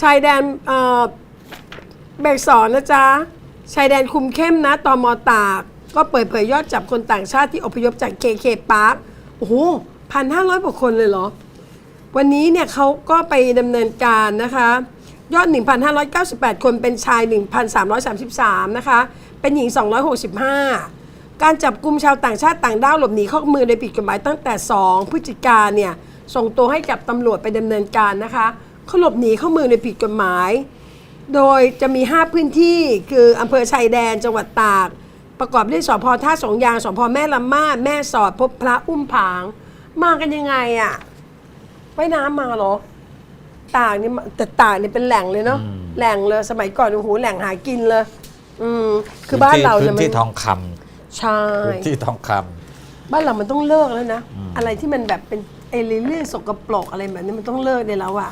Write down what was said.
ชายแดนเอ่อเบกสอนนะจ๊ะ ชายแดนคุมเข้มนะตอมอตาก ก็เปิดเผยยอดจับคนต่างชาติที่อพยพจาก KK Park โอ้โหพันห้าร้อยกว่าคนเลยเหรอ วันนี้เนี่ยเขาก็ไปดำเนินการนะคะ ยอด 1,598 คนเป็นชาย 1,333 นะคะ เป็นหญิง 265 การจับกลุ่มชาวต่างชาติต่างด้าวหลบหนีเข้าเมืองโดยผิดกฎหมายตั้งแต่ 2 พฤศจิกาเนี่ยส่งตัวให้กับตำรวจไปดำเนินการนะคะ เขาหลบหนีเข้าเมืองโดยผิดกฎหมาย โดยจะมี 5 พื้นที่คืออำเภอชายแดนจังหวัดตาก ประกอบด้วยสพท่าสองยางสพแม่ลำมาดแม่สอดพบพระอุ้มผาง มากันยังไงอะว่ายน้ำมาเหรอตากนี่มาแต่ตากนี่เป็นแหล่งเลยเนาะอืม แหล่งเลยสมัยก่อนโอ้โหแหล่งหากินเลย อืมคือบ้านเราพื้เนี่ยนมันที่ทองคำใช่พื้นที่ทองคำบ้านเรามันต้องเลิกแล้วนะ อืมอะไรที่มันแบบเป็นไอ้เรื่องสกปรกอะไรแบบนี้มันต้องเลิกได้แล้วอะ